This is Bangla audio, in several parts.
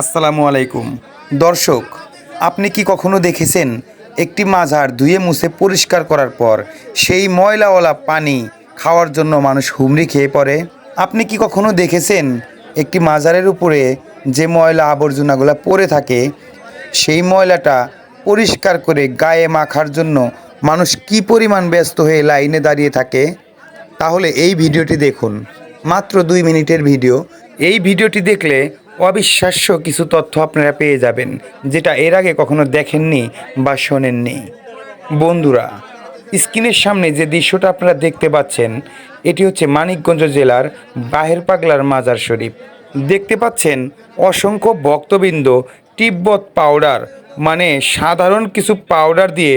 আসসালামু আলাইকুম। দর্শক, আপনি কি কখনো দেখেছেন একটি মাজার ধুয়ে মুছে পরিষ্কার করার পর সেই ময়লাওয়ালা পানি খাওয়ার জন্য মানুষ হুমড়ি খেয়ে পড়ে? আপনি কি কখনো দেখেছেন একটি মাজারের উপরে যে ময়লা আবর্জনাগুলো পড়ে থাকে, সেই ময়লাটা পরিষ্কার করে গায়ে মাখার জন্য মানুষ কি পরিমাণ ব্যস্ত হয়ে লাইনে দাঁড়িয়ে থাকে? তাহলে এই ভিডিওটি দেখুন। মাত্র দুই মিনিটের ভিডিও। এই ভিডিওটি দেখলে অবিশ্বাস্য কিছু তথ্য আপনারা পেয়ে যাবেন, যেটা এর আগে কখনো দেখেননি বা শোনেননি। বন্ধুরা, স্ক্রিনের সামনে যে দৃশ্যটা আপনারা দেখতে পাচ্ছেন, এটি হচ্ছে মানিকগঞ্জ জেলার বাহের পাগলার মাজার শরীফ। দেখতে পাচ্ছেন অসংখ্য ভক্তবৃন্দ তিব্বত পাউডার মানে সাধারণ কিছু পাউডার দিয়ে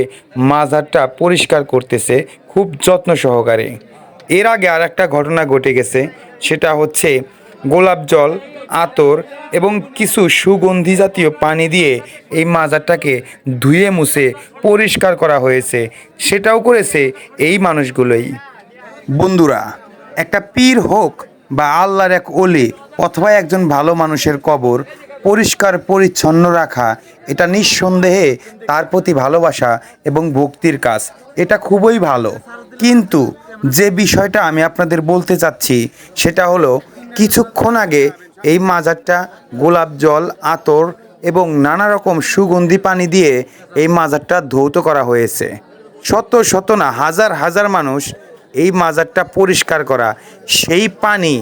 মাজারটা পরিষ্কার করতেছে খুব যত্ন সহকারে। এর আগে আর একটা ঘটনা ঘটে গেছে, সেটা হচ্ছে গোলাপ জল আতর এবং কিছু সুগন্ধি জাতীয় পানি দিয়ে এই মাজারটাকে ধুয়ে মুছে পরিষ্কার করা হয়েছে। সেটাও করেছে এই মানুষগুলোই। বন্ধুরা, একটা পীর হোক বা আল্লাহর এক অলি অথবা একজন ভালো মানুষের কবর পরিষ্কার, পরিচ্ছন্ন রাখা, এটা নিঃসন্দেহে তার প্রতি ভালোবাসা এবং ভক্তির কাজ। এটা খুবই ভালো। কিন্তু যে বিষয়টা আমি আপনাদের বলতে চাচ্ছি, সেটা হলো, কিছুক্ষণ আগে এই মাজারটা গোলাপ জল, আতর এবং নানা রকম সুগন্ধি পানি দিয়ে এই মাজারটা ধৌত করা হয়েছে। শত শত না, হাজার হাজার মানুষ এই মাজারটা পরিষ্কার করা, সেই পানি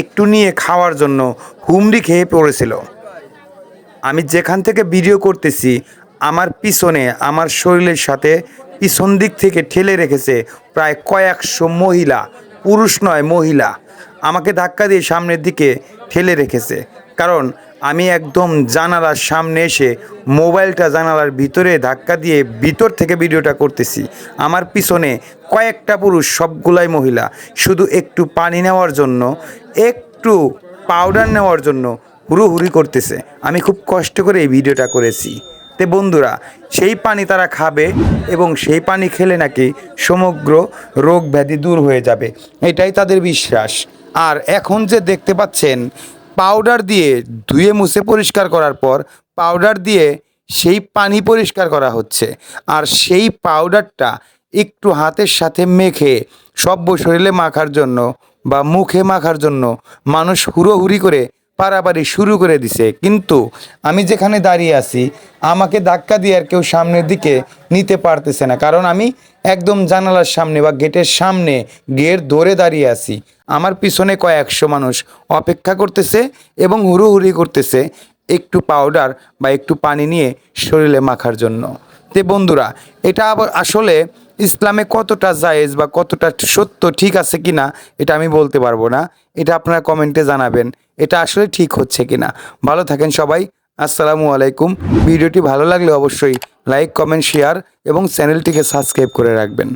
একটু নিয়ে খাওয়ার জন্য হুমড়ি খেয়ে পড়েছিল। আমি যেখান থেকে ভিডিও করতেছি, আমার পিছনে, আমার শরীরের সাথে পিছন দিক থেকে ঠেলে রেখেছে প্রায় কয়েকশো মহিলা। পুরুষ নয়, মহিলা। আমাকে ধাক্কা দিয়ে সামনের দিকে ঠেলে রেখেছে। কারণ আমি একদম জানালার সামনে এসে মোবাইলটা জানালার ভিতরে ধাক্কা দিয়ে ভিতর থেকে ভিডিওটা করতেছি। আমার পিছনে কয়েকটা পুরুষ, সবগুলাই মহিলা। শুধু একটু পানি নেওয়ার জন্য, একটু পাউডার নেওয়ার জন্য হুড়োহুড়ি করতেছে। আমি খুব কষ্ট করে এই ভিডিওটা করেছি। তে বন্ধুরা, সেই পানি তারা খাবে এবং সেই পানি খেলে নাকি সমগ্র রোগ ব্যাধি দূর হয়ে যাবে। এটাই তাদের বিশ্বাস। আর এখন যে দেখতে পাচ্ছেন পাউডার দিয়ে ধুয়ে মুছে পরিষ্কার করার পর পাউডার দিয়ে সেই পানি পরিষ্কার করা হচ্ছে। আর সেই পাউডারটা একটু হাতের সাথে মেখে সব্য শরীরে মাখার জন্য বা মুখে মাখার জন্য মানুষ হুড়োহুড়ি করে পারাপারি শুরু করে দিছে। কিন্তু আমি যেখানে দাঁড়িয়ে আছি, আমাকে ধাক্কা দিয়ে আর কেউ সামনের দিকে নিতে পারতেছে না। কারণ আমি একদম জানালার সামনে বা গেটের সামনে গেট ধরে দাঁড়িয়ে আছি। আমার পিছনে কয়েকশো মানুষ অপেক্ষা করতেছে এবং হুড়োহুড়ি করতেছে একটু পাউডার বা একটু পানি নিয়ে শরীরে মাখার জন্য। তে বন্ধুরা, এটা আবার আসলে ইসলামে কতটা জায়েজ বা কতটা সত্য ঠিক আছে কিনা, এটা আমি বলতে পারব না। এটা আপনারা কমেন্টে জানাবেন, এটা আসলে ঠিক হচ্ছে কিনা। ভালো থাকেন সবাই, আসসালামু আলাইকুম। ভিডিওটি ভালো লাগলে অবশ্যই লাইক, কমেন্ট, শেয়ার এবং চ্যানেলটিকে সাবস্ক্রাইব করে রাখবেন।